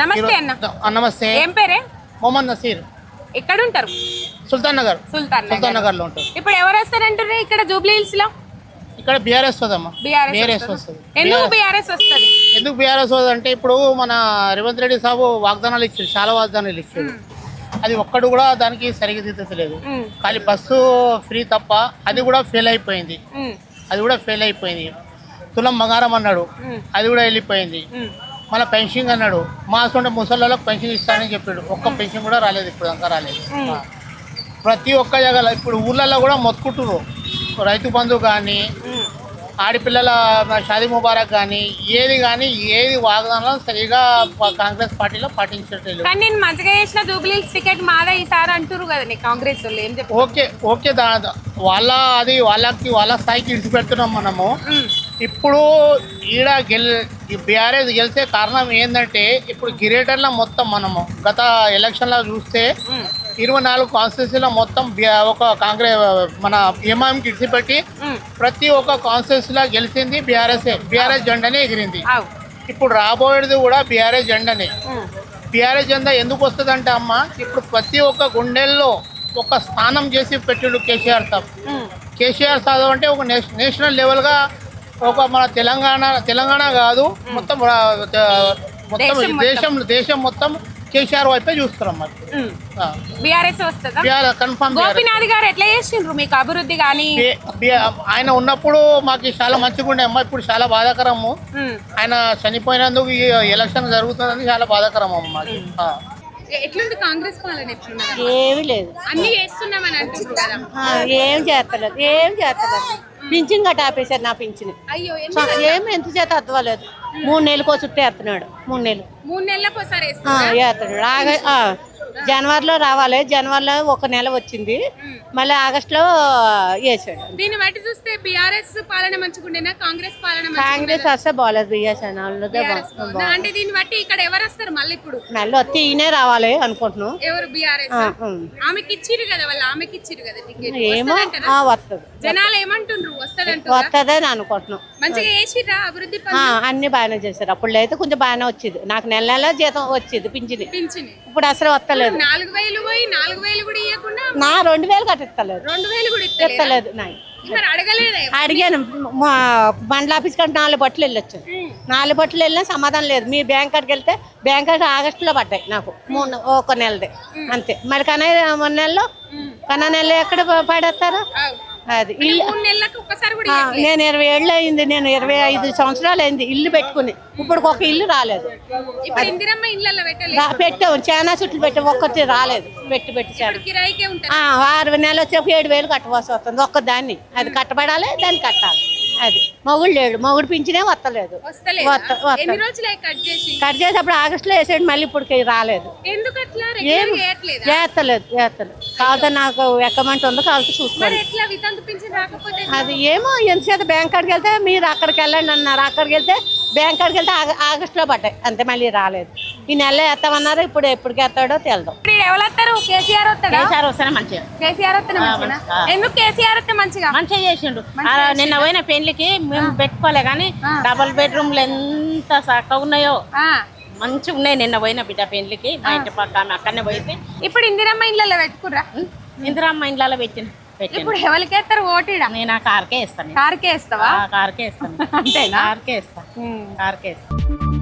నమస్తే అన్న. నమస్తే. ఏం పేరే? మొహమ్మద్ నసీర్. ఎక్కడ ఉంటారు సుల్తాన్ నగర్. సుల్తాన్ సుల్తాన్ నగర్. లో ఉంటుంది ఇప్పుడు ఎవరు వస్తారంటారు ఇక్కడ జూబ్లీ హిల్స్లో ఇక్కడ బీఆర్ఎస్ వస్తుందమ్మా. బీఆర్ఎస్ వస్తుంది? ఎందుకు బీఆర్ఎస్. వస్తుంది? ఎందుకు బీఆర్ఎస్ వస్తుంది అంటే ఇప్పుడు మన రేవంత్ రెడ్డి సాబు వాగ్దానాలు ఇచ్చాడు చాలా వాగ్దానాలు ఇచ్చాడు. అది ఒక్కడు కూడా దానికి సరిగ్గా ఖాళీ బస్సు ఫ్రీ తప్ప అది కూడా ఫెయిల్ అయిపోయింది. అది కూడా ఫెయిల్ అయిపోయింది. తులం బంగారం అన్నాడు. అది కూడా వెళ్ళిపోయింది. మన పెన్షన్ అన్నాడు. మా సొంత ముసళ్ళలో పెన్షన్ ఇస్తానని చెప్పాడు. ఒక్క పెన్షన్ కూడా రాలేదు ఇప్పుడు దాకా రాలేదు. ప్రతి ఒక్క జగల ఇప్పుడు ఊర్లలో కూడా మొత్తుకుంటున్నారు రైతు బంధు కానీ ఆడపిల్లల షాదీ ముబారక్ కానీ ఏది కానీ ఏది వాగ్దానాలు సరిగా కాంగ్రెస్ పార్టీలో పాటించట్లేదు. కానీ నేను మంచిగా చేసిన జూబ్లీ హిల్స్ టికెట్ మాదే ఈసారి అంటారు కదా నీ కాంగ్రెస్ వాళ్ళు ఏం చెప్తారు? ఓకే ఓకే వాళ్ళ అది వాళ్ళకి వాళ్ళ స్థాయికి ఇడిచిపెడుతున్నాం మనము. ఇప్పుడు ఈడ గెల్ బీఆర్ఎస్ గెలిచే కారణం ఏంటంటే ఇప్పుడు గిరేటర్లో మొత్తం మనము గత ఎలక్షన్లో చూస్తే ఇరవై నాలుగు కాన్స్టిట్యూన్సీలో మొత్తం ఒక కాంగ్రెస్ మన ఎంఐఎంకి ఇడిచిపెట్టి ప్రతి ఒక్క కాన్స్టిట్యూన్సీలో గెలిచింది బీఆర్ఎస్ బీఆర్ఎస్ జెండానే ఎగిరింది. ఇప్పుడు రాబోయేది కూడా బీఆర్ఎస్ జెండానే. బీఆర్ఎస్ జెండా ఎందుకు వస్తుందంటే అమ్మ ఇప్పుడు ప్రతి ఒక్క గుండెల్లో ఒక స్థానం చేసి పెట్టిండు కేసీఆర్ సాబ్. కేసీఆర్ సాబ్ అంటే ఒక నేష- నేషనల్ లెవెల్గా ఒక మన తెలంగాణ తెలంగాణ కాదు మొత్తం మొత్తం దేశం మొత్తం. దేశం మొత్తం కేసీఆర్ వైపే చూస్తున్నాం మరి బీఆర్ఎస్ వస్తుందా? బీఆర్ కన్ఫర్మ్ గోపినాథ్ గారు ఎట్లా చేసిండ్రు మీకు అభివృద్ధి కానీ? ఆయన ఉన్నప్పుడు మాకు చాలా మంచిగా ఉండే అమ్మ ఇప్పుడు చాలా బాధాకరము. ఆయన చనిపోయినందుకు ఈ ఎలక్షన్ జరుగుతుందని చాలా బాధాకరం అమ్మ మాకు. ఆ. ఎట్లుంది కాంగ్రెస్ పాలన ఏమి లేదు. అన్ని చేస్తున్నామని అంటున్నారు ఏం చేస్తలేదు ఏం చేస్తలేదు. పింఛన్ గట్ట ఆపేశారు నా పింఛన్. అయ్యో ఎందుకు? ఏం ఎంత చేత అద్దవలేదు మూడు నెలలకు చుట్టూ వేస్తున్నాడు మూడు నెలలు. మూడు నెలలకు ఒకసారి వేస్తున్నాడు జనవరిలో రావాలి. జనవరిలో ఒక నెల వచ్చింది. మళ్ళీ ఆగస్టులో వేసాడు. దీన్ని బట్టి చూస్తే బీఆర్ఎస్ పాలన మంచిగుండేనా కాంగ్రెస్ పాలన కాంగ్రెస్ వస్తే బాగాలేదు బీఆర్ఎస్ అంటే దీన్ని బట్టి ఇక్కడ ఎవరు వస్తారు మళ్ళీ ఇప్పుడు? మళ్ళీ వచ్చి ఈయనే రావాలి అనుకుంటున్నాం. ఎవరు? బీఆర్ఎస్. ఆమెకి ఇచ్చిరు కదా వాళ్ళు. ఆమెకి ఇచ్చిరు కదా టికెట్ ఏమో వస్తుంది. జనాలు ఏమంటుండ్రు? వస్తదంటారా? వస్తుందని అనుకుంటున్నాం. మంచిగా అభివృద్ధి అన్ని బాగానే చేశారు. అప్పుడు అయితే కొంచెం బాగానే వచ్చేది. నాకు నెల నెల జీతం వచ్చేది పింఛని. పింఛని. ఇప్పుడు అసలు వస్తలేదు. నాలుగు వేలు పోయి నాలుగు వేలు కూడా ఇవ్వకుండా నా రెండు వేలు కట్టిస్తలేదు రెండు వేలు కూడా ఇస్తలేదా? ఇస్తలేదు నా మరి అడగలేదే అడిగాను మా బండ్ల ఆఫీస్ కంటే నాలుగు బట్టలు వెళ్ళొచ్చు నాలుగు బట్టలు వెళ్ళినా సమాధానం లేదు. మీ బ్యాంక్ కాడికి వెళ్తే బ్యాంక్ కాడికి ఆగస్టులో పడ్డాయి నాకు మూడు ఒక నెలది. అంతే. మరి కన్నా మూడు నెలలు? కన్నా నెలలు ఎక్కడ పడేస్తారు. అది. నేను ఇరవై ఏళ్ళు అయింది నేను ఇరవై ఐదు సంవత్సరాలు అయింది ఇల్లు పెట్టుకుని. ఇప్పుడు ఒక ఇల్లు రాలేదు. పెట్టాము చాలా చుట్లు పెట్టాము ఒక్కటి రాలేదు పెట్టి పెట్టి ఆరు నెలలు వచ్చాక ఏడు వేలు కట్టవలసి వస్తుంది ఒక్క దాన్ని అది కట్టబడాలి దాన్ని కట్టాలి. అది. మొగుడు లేడు. మొగుడు పింఛనే వస్తలేదు? వస్తలేదు కట్ చేసి? చేసేప్పుడు ఆగస్టులో వేసాడు మళ్ళీ ఇప్పుడు రాలేదు. చేస్తలేదు చేస్తలేదు కావాలంటే నాకు ఎక్కమంటే ఉందో కావాలంటే చూసుకోండి. రాకపోతే అది ఏమో ఎంతసేత బ్యాంక్ కాడికి వెళ్తే మీరు అక్కడికి వెళ్ళండి అన్నారు. అక్కడికి వెళ్తే బ్యాంక్ కాడికి వెళ్తే ఆగ- ఆగస్టులో పడ్డాయి. అంతే మళ్ళీ రాలేదు. ఈ నెల వేస్తామన్నారు ఇప్పుడు ఎప్పటికి వేస్తాడో తెలదు. ఎవరు వస్తారు కేసీఆర్ వస్తాడా కేసీఆర్ వస్తేనే మంచిగా. కేసీఆర్ ఎందుకు కేసీఆర్ వస్తే మంచిగా? మంచిగా చేసిండు. నిన్న పోయిన పెళ్ళికి మేము పెట్టుకోలే కానీ డబల్ బెడ్రూమ్లు ఎంత చక్కగా ఉన్నాయో. మంచిగా ఉన్నాయి నిన్న పోయిన బిడ్డ పెళ్ళికి. మా ఇంటి పక్క ఆమె అక్కడనే పోయితే ఇప్పుడు ఇందిరమ్మ ఇళ్ళల్లో పెట్టుకుర్రా? ఇందిరమ్మ ఇండ్లలో పెట్టిన ఇప్పుడు ఎవరికేస్తారు ఓటీడా? నేను ఆ కార్కే ఇస్తాను కార్కే వేస్తావా? ఆ కార్కే ఇస్తాను అంతేనా? కార్కే ఇస్తాను కార్కే ఇస్తాను